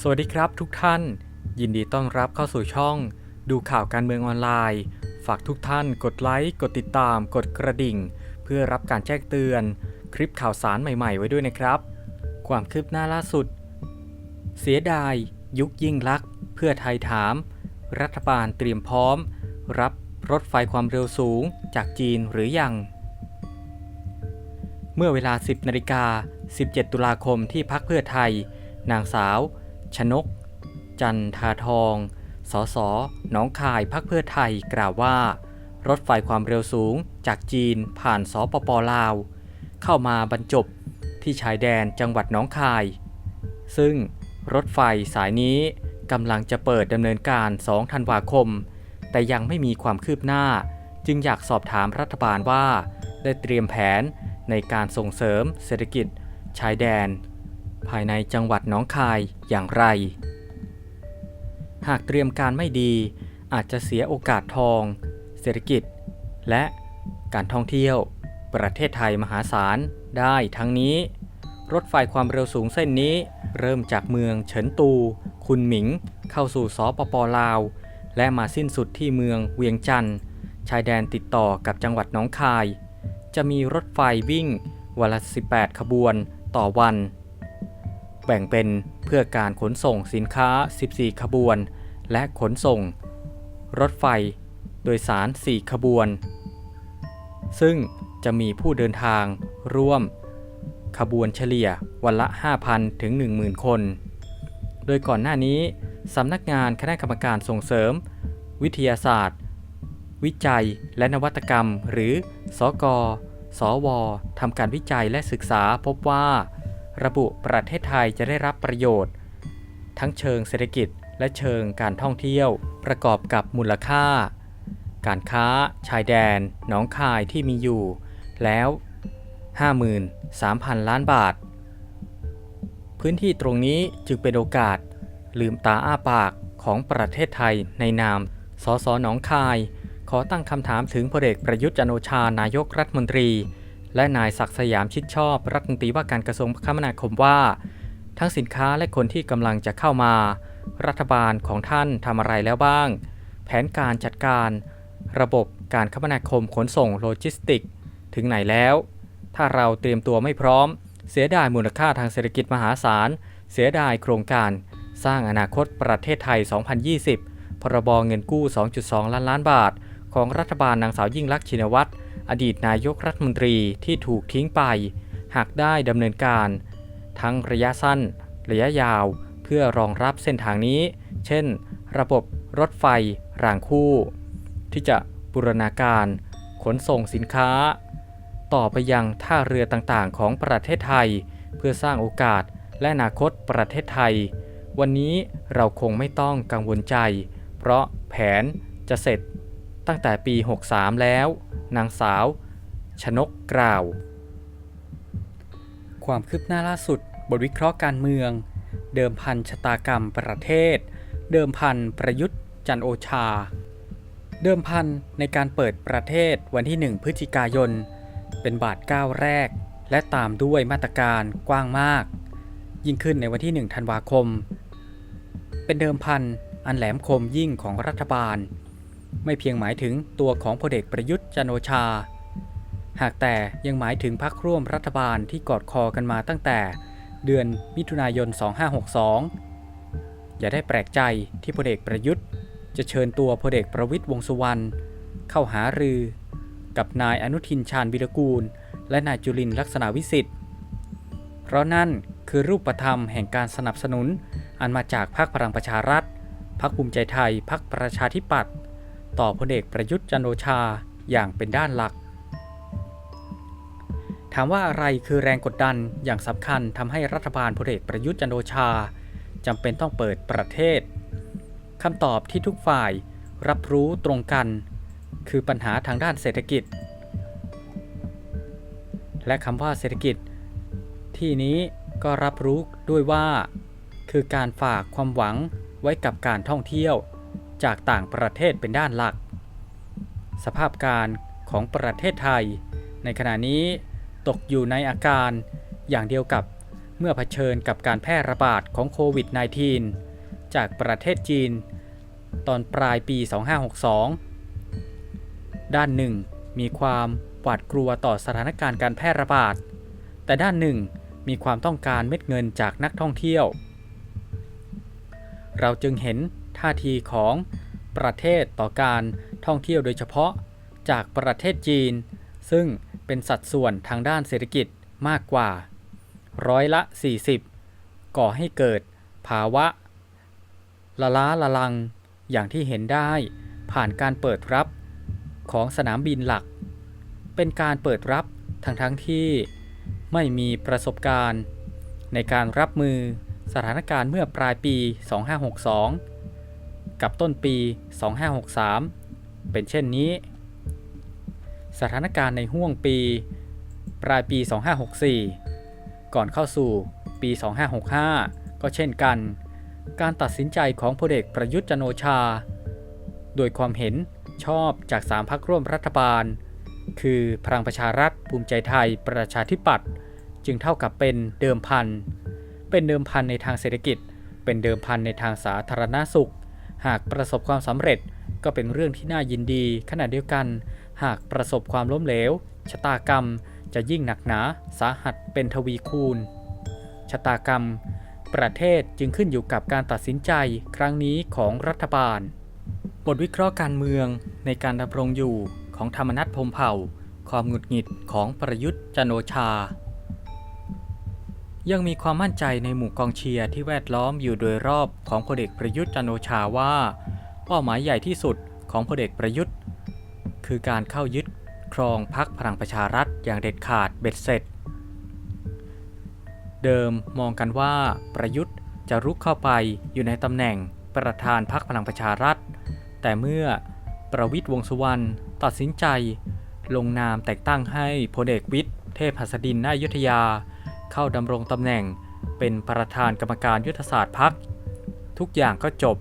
สวัสดีครับทุกท่าน ยินดีต้อนรับเข้าสู่ช่อง ดูข่าวการเมืองออนไลน์ ฝากทุกท่านกดไลค์ กดติดตาม กดกระดิ่ง เพื่อรับการแจ้งเตือน คลิปข่าวสารใหม่ๆ ไว้ด้วยนะครับ ความคืบหน้าล่าสุด เสียดาย ยุคยิ่งลักษณ์เพื่อไทยถาม รัฐบาลเตรียมพร้อม รับรถไฟความเร็วสูงจากจีนหรือยัง เมื่อเวลา 10นาฬิกา17 ตุลาคมที่พักเพื่อไทย นางสาว ชนก จันทาทอง สสหนองคายพักเพื่อไทยกล่าวว่า รถไฟความเร็วสูงจากจีนผ่านสปปลาว เข้ามาบรรจบที่ชายแดนจังหวัดหนองคาย ซึ่งรถไฟสายนี้กำลังจะเปิดดำเนินการ 2 ธันวาคม แต่ยังไม่มีความคืบหน้า จึงอยากสอบถามรัฐบาลว่า ได้เตรียมแผนในการส่งเสริมเศรษฐกิจ ชายแดน ภายในจังหวัดหนองคายอย่างไร หากเตรียมการไม่ดีอาจจะเสียโอกาสทอง เศรษฐกิจ และการท่องเที่ยว ประเทศไทยมหาศาลได้ทั้งนี้ รถไฟความเร็วสูงเส้นนี้ เริ่มจากเมืองเฉินตู คุนหมิง เข้าสู่สปปลาว และมาสิ้นสุดที่เมืองเวียงจันทร์ชายแดนติดต่อกับจังหวัดหนองคาย จะมีรถไฟวิ่งวันละ 18 ขบวนต่อวัน แบ่งเป็นเพื่อการขนส่งสินค้า 14 ขบวน และขนส่ง รถไฟ โดยสาร 4 ขบวน ซึ่งจะมีผู้เดินทางร่วม ขบวนเฉลี่ยวันละ 5,000 ถึง 10,000 คน โดยก่อนหน้านี้สำนักงานคณะกรรมการส่งเสริม วิทยาศาสตร์ วิจัยและนวัตกรรม หรือสกสวทำการวิจัยและศึกษาพบว่า ระบุประเทศไทยจะได้รับประโยชน์ ทั้งเชิงเศรษฐกิจและเชิงการท่องเที่ยว ประกอบกับมูลค่า การค้า ชายแดนหนองคายที่มีอยู่ แล้ว 53,000 ล้านบาท พื้นที่ตรงนี้จึงเป็นโอกาส ลืมตาอ้าปากของประเทศไทยในนามสสหนองคาย ขอตั้งคำถามถึงพลเอกประยุทธ์จันโอชานายกรัฐมนตรี และนายศักดิ์สยามชิดชอบรัฐมนตรีว่าการกระทรวงคมนาคมว่า ทั้งสินค้าและคนที่กำลังจะเข้ามา รัฐบาลของท่านทำอะไรแล้วบ้าง แผนการจัดการ ระบบการคมนาคมขนส่งโลจิสติก ถึงไหนแล้ว ถ้าเราเตรียมตัวไม่พร้อม เสียดายมูลค่าทางเศรษฐกิจมหาศาล เสียดายโครงการ สร้างอนาคตประเทศไทย 2020 พรบเงินกู้ 2.2 ล้านล้านบาท ของรัฐบาลนางสาวยิ่งลักษณ์ชินวัตร อดีตนายกรัฐมนตรีที่ถูกทิ้งไป หากได้ดำเนินการ ทั้งระยะสั้น ระยะยาว เพื่อรองรับเส้นทางนี้ เช่น ระบบรถไฟรางคู่ ที่จะบูรณาการ ขนส่งสินค้า ต่อไปยังท่าเรือต่างๆ ของประเทศไทย เพื่อสร้างโอกาสและอนาคตประเทศไทย วันนี้เราคงไม่ต้องกังวลใจ เพราะแผนจะเสร็จตั้งแต่ปี 63 แล้ว นางสาว ชนกกล่าว ความคืบหน้าล่าสุดบทวิเคราะห์การเมือง เดิมพันชะตากรรมประเทศ เดิมพันประยุทธ์จันโอชา เดิมพันในการเปิดประเทศวันที่ 1 พฤศจิกายน เป็นบาทก้าวแรก และตามด้วยมาตรการกว้างมาก ยิ่งขึ้นในวันที่ 1 ธันวาคม เป็นเดิมพันอันแหลมคมยิ่งของรัฐบาล ไม่เพียงหมายถึงตัวของพลเอกประยุทธ์จันโอชา หากแต่ยังหมายถึงพรรคร่วมรัฐบาลที่กอดคอกันมาตั้งแต่เดือนมิถุนายน 2562 อย่าได้แปลกใจที่พลเอกประยุทธ์ จะเชิญตัวพลเอกประวิตยวงสุวรรณเข้าหารือ กับนายอนุทินชาญวิรกูล และนายจุลินลักษณะวิสิทธิ์ เพราะนั่นคือรูปธรรมแห่งการสนับสนุนอันมาจากพรรคพลังประชารัฐพรรคภูมิใจไทยพรรคประชาธิปัตย์ ต่อพลเอกประยุทธ์จันโอชาอย่างเป็นด้านหลัก ถามว่าอะไรคือแรงกดดันอย่างสำคัญทำให้รัฐบาลพลเอกประยุทธ์จันโอชาจำเป็นต้องเปิดประเทศคำตอบที่ทุกฝ่ายรับรู้ตรงกัน คือปัญหาทางด้านเศรษฐกิจ และคำว่าเศรษฐกิจ ที่นี้ก็รับรู้ด้วยว่า คือการฝากความหวังไว้กับการท่องเที่ยว จากต่างประเทศเป็นด้านหลัก สภาพการของประเทศไทย ในขณะนี้ตกอยู่ในอาการอย่างเดียวกับเมื่อเผชิญกับการแพร่ระบาดของโควิด -19 จากประเทศจีน ตอนปลายปี 2562 ด้านหนึ่งมีความหวาดกลัวต่อสถานการณ์การแพร่ระบาด แต่ด้านหนึ่งมีความต้องการเม็ดเงินจากนักท่องเที่ยว เราจึงเห็น ท่าทีของประเทศต่อการท่องเที่ยวโดยเฉพาะจากประเทศจีน ซึ่งเป็นสัดส่วนทางด้านเศรษฐกิจมากกว่า ร้อยละ 40 ก่อให้เกิดภาวะ ละล้าละลังอย่างที่เห็นได้ผ่านการเปิดรับของสนามบินหลัก เป็นการเปิดรับทั้งทั้งที่ไม่มีประสบการณ์ ในการรับมือสถานการณ์เมื่อปลายปี 2562 กับต้นปี 2563 เป็นเช่นนี้ สถานการณ์ในห่วงปี ปลายปี 2564 ก่อนเข้าสู่ปี 2565 ก็เช่นกัน การตัดสินใจของพลเอกประยุทธ์จันโอชา โดยความเห็นชอบจากสามพักร่วมรัฐบาล คือพลังประชารัฐภูมิใจไทยประชาธิปัตย์จึงเท่ากับเป็นเดิมพัน เป็นเดิมพันในทางเศรษฐกิจ เป็นเดิมพันในทางสาธารณสุข หากประสบความสำเร็จก็เป็นเรื่องที่น่ายินดี ขณะเดียวกัน หากประสบความล้มเหลว ชะตากรรมจะยิ่งหนักหนาสาหัสเป็นทวีคูณ ชะตากรรม ประเทศจึงขึ้นอยู่กับการตัดสินใจครั้งนี้ของรัฐบาล บทวิเคราะห์การเมืองในการดำรงอยู่ของธรรมนัฐพมเผ่า ความหงุดหงิดของประยุทธ์จันโอชา ยังมีความมั่นใจในหมู่กองเชียร์ที่แวดล้อมอยู่โดยรอบของพลเอกประยุทธ์จันโอชาว่า เป้าหมายใหญ่ที่สุดของพลเอกประยุทธ์ คือการเข้ายึดครองพักพลังประชารัฐอย่างเด็ดขาดเบ็ดเสร็จ เดิมมองกันว่าประยุทธ์จะรุกเข้าไปอยู่ในตำแหน่งประธานพักพลังประชารัฐ แต่เมื่อประวิทย์วงสุวรรณตัดสินใจ ลงนามแต่งตั้งให้พลเอกวิทย์เทพหัสดินนายุทธยา เข้าดำรงตำแหน่ง เป็นประธานกรรมการยุทธศาสตร์พัก ทุกอย่างก็จบ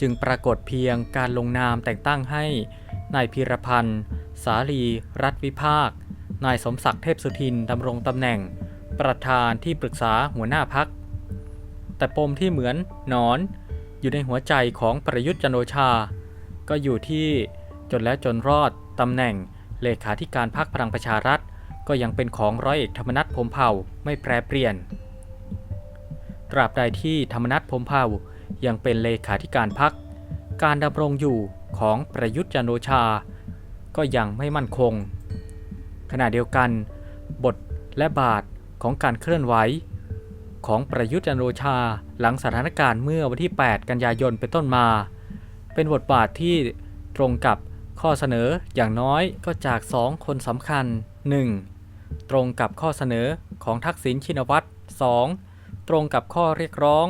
จึงปรากฏเพียงการลงนามแต่งตั้งให้นายพีรพันธ์ สาลี รัฐวิภาค นายสมศักดิ์เทพสุทินดำรงตำแหน่ง ประธานที่ปรึกษาหัวหน้าพัก แต่ปมที่เหมือนนอนอยู่ในหัวใจของประยุทธ์จันโอชา ก็อยู่ที่จนแล้วจนรอดตำแหน่งเลขาธิการพักพลังประชารัฐ ก็ยังเป็นของร้อยเอกธรรมนัฐพรมเผ่าไม่แปรเปลี่ยน ตราบใดที่ธรรมนัฐพรมเผ่ายังเป็นเลขาธิการพัก การดำรงอยู่ของประยุทธ์จันทร์โอชา ก็ยังไม่มั่นคง ขณะเดียวกัน บทและบาทของการเคลื่อนไหวของประยุทธ์จันทร์โอชาหลังสถานการณ์เมื่อวันที่ 8 กันยายนเป็นต้นมา เป็นบทบาทที่ตรงกับข้อเสนออย่างน้อยก็จาก 2 คนสำคัญ 1. ตรงกับข้อเสนอของทักษิณชินวัตร 2. ตรงกับข้อเรียกร้อง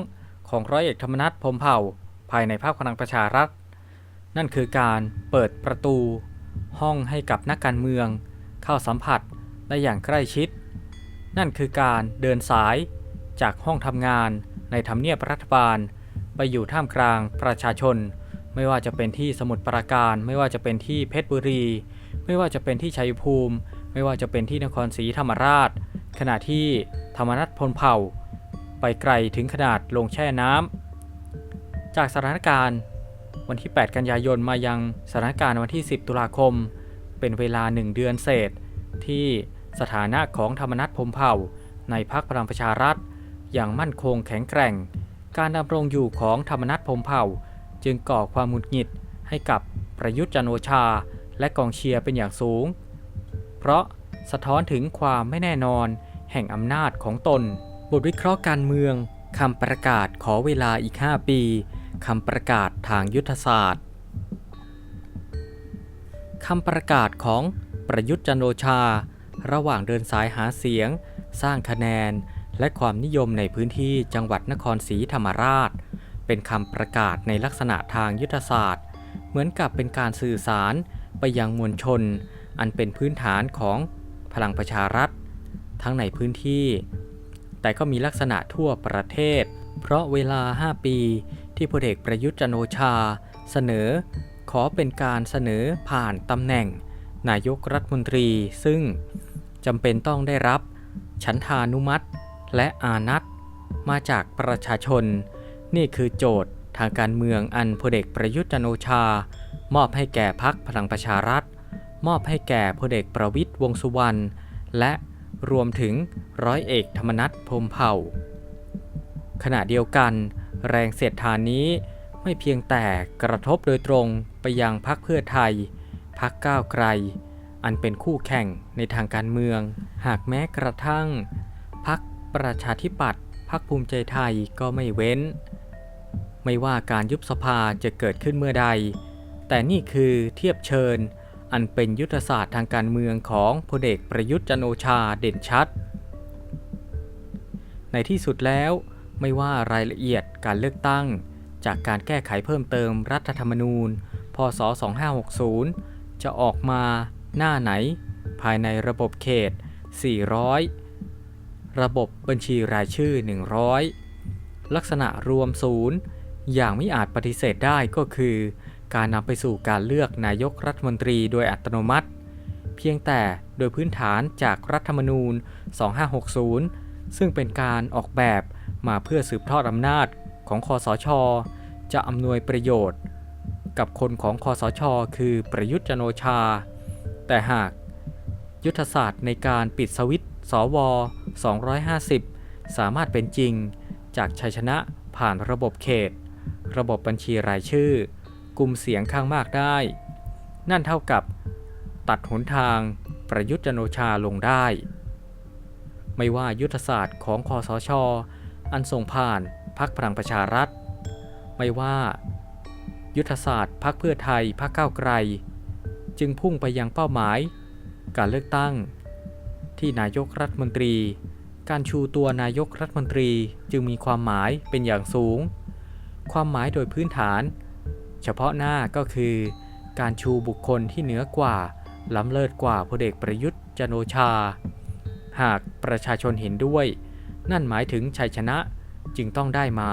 ของร้อยเอกธรรมนัฐพมเผ่า ภายในภาคพลังประชารัฐ นั่นคือการเปิดประตู ห้องให้กับนักการเมือง เข้าสัมผัสได้อย่างใกล้ชิด นั่นคือการเดินสายจากห้องทำงานในทำเนียบรัฐบาล ไปอยู่ท่ามกลางประชาชน ไม่ว่าจะเป็นที่สมุทรปราการ ไม่ว่าจะเป็นที่เพชรบุรี ไม่ว่าจะเป็นที่ชัยภูมิ ไม่ว่าจะเป็นที่นครศรีธรรมราช ขณะที่ธรรมนัฐพลเผ่า ไปไกลถึงขนาดลงแช่น้ำจากสถานการณ์วันที่ 8 กันยายนมายังสถานการณ์วันที่ 10 ตุลาคม เป็นเวลา 1 เดือนเศษ ที่สถานะของธรรมนัฐพรหมเผ่า ในพรรคพลังประชารัฐ อย่างมั่นคงแข็งแกร่ง การดำรงอยู่ของธรรมนัฐพรหมเผ่า จึงก่อความหงุดหงิดให้กับประยุทธ์จันโอชา และกองเชียร์เป็นอย่างสูง เพราะสะท้อนถึงความไม่แน่นอน แห่งอำนาจของตน บทวิเคราะห์การเมืองคำประกาศขอเวลาอีก 5 ปีคำประกาศทางยุทธศาสตร์คำประกาศของประยุทธ์จันทร์โอชา ระหว่างเดินสายหาเสียง สร้างคะแนน และความนิยมในพื้นที่จังหวัดนครศรีธรรมราช เป็นคำประกาศในลักษณะทางยุทธศาสตร์ เหมือนกับเป็นการสื่อสารไปยังมวลชน อันเป็นพื้นฐานของพลังประชารัฐ ทั้งในพื้นที่ แต่ก็มีลักษณะทั่วประเทศ เพราะเวลา 5 ปีที่พลเอกประยุทธ์จันทร์โอชา เสนอ ขอเป็นการเสนอผ่านตำแหน่ง นายกรัฐมนตรี ซึ่งจำเป็นต้องได้รับ ฉันทานุมัติและอานัตมาจากประชาชน นี่คือโจทย์ทางการเมืองอันพลเอกประยุทธ์จันทร์โอชา มอบให้แก่พักพลังประชารัฐ มอบให้แก่พลเอกประวิตยวงสุวรรณ และรวมถึงร้อยเอกธรรมนัฐพรมเผ่า ขณะเดียวกันแรงเสียดทานนี้ไม่เพียงแต่กระทบโดยตรงไปยังพักเพื่อไทยพักก้าวไกล อันเป็นคู่แข่งในทางการเมือง หากแม้กระทั่งพักประชาธิปัตย์พักภูมิใจไทยก็ไม่เว้น ไม่ว่าการยุบสภาจะเกิดขึ้นเมื่อใด แต่นี่คือเทียบเชิญ อันเป็นยุทธศาสตร์ทางการเมืองของพลเอกประยุทธ์จันโอชาเด่นชัด ในที่สุดแล้วไม่ว่ารายละเอียดการเลือกตั้ง จากการแก้ไขเพิ่มเติมรัฐธรรมนูญ พศ 2560 จะออกมาหน้าไหน ภายในระบบเขต 400 ระบบบัญชีรายชื่อ 100 ลักษณะรวมศูนย์อย่างไม่อาจปฏิเสธได้ก็คือ การนำไปสู่การเลือกนายกรัฐมนตรีโดยอัตโนมัติ เพียงแต่โดยพื้นฐานจากรัฐธรรมนูญ 2560 ซึ่งเป็นการออกแบบมาเพื่อสืบทอดอำนาจของคอสช จะอำนวยประโยชน์ กับคนของคอสช คือประยุทธ์จันทร์โอชา แต่หากยุทธศาสตร์ในการปิดสวิตสว 250 สามารถเป็นจริง จากชัยชนะผ่านระบบเขต ระบบบัญชีรายชื่อ กลุ่มเสียงข้างมากได้ นั่นเท่ากับตัดหนทางประยุทธ์จันโอชาลงได้ ไม่ว่ายุทธศาสตร์ของคอสช อันส่งผ่านพักพลังประชารัฐ ไม่ว่า ยุทธศาสตร์พักเพื่อไทยพักก้าวไกล จึงพุ่งไปยังเป้าหมาย การเลือกตั้ง ที่นายกรัฐมนตรี การชูตัวนายกรัฐมนตรีจึงมีความหมายเป็นอย่างสูง ความหมายโดยพื้นฐาน เฉพาะหน้าก็คือ การชูบุคคลที่เหนือกว่า ล้ำเลิศกว่าพลเอกประยุทธ์จันโอชา หากประชาชนเห็นด้วย นั่นหมายถึงชัยชนะจึงต้องได้มา